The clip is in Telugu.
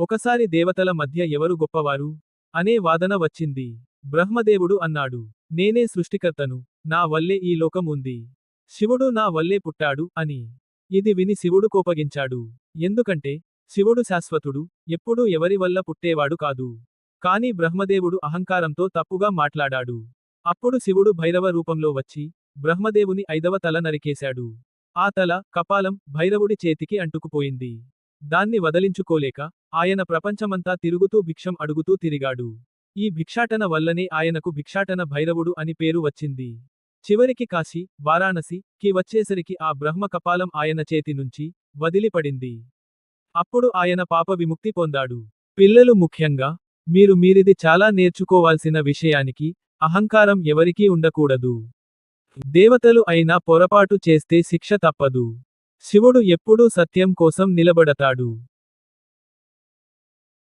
ఒకసారి దేవతల మధ్య ఎవరు గొప్పవారు? అనే వాదన వచ్చింది. బ్రహ్మదేవుడు అన్నాడు నేనే సృష్టికర్తను నా వల్లే ఈ లోకం ఉంది. శివుడు నా వల్లే పుట్టాడు అని. ఇది విని శివుడు కోపగించాడు. ఎందుకంటే శివుడు శాశ్వతుడు ఎప్పుడూ ఎవరి వల్ల పుట్టేవాడు కాదు. కాని బ్రహ్మదేవుడు అహంకారంతో తప్పుగా మాట్లాడాడు. అప్పుడు శివుడు భైరవ రూపంలో వచ్చి బ్రహ్మదేవుని ఐదవ తల నరికేశాడు. ఆ తల కపాలం భైరవుడి చేతికి అంటుకుపోయింది. దాన్ని వదలించుకోలేక ఆయన ప్రపంచమంతా తిరుగుతూ భిక్షం అడుగుతూ తిరిగాడు. ఈ భిక్షాటన వల్లనే ఆయనకు భిక్షాటన భైరవుడు అని పేరు వచ్చింది. చివరికి కాశీ వారాణసి కి వచ్చేసరికి ఆ బ్రహ్మ కపాలం ఆయన చేతి నుంచి వదిలిపడింది. అప్పుడు ఆయన పాప విముక్తి పొందాడు. పిల్లలు ముఖ్యంగా మీరు మీరిది చాలా నేర్చుకోవాల్సిన విషయానికి అహంకారం ఎవరికీ ఉండకూడదు. దేవతలు అయినా పొరపాటు చేస్తే శిక్ష తప్పదు. శివుడు ఎప్పుడూ సత్యం కోసం నిలబడతాడు.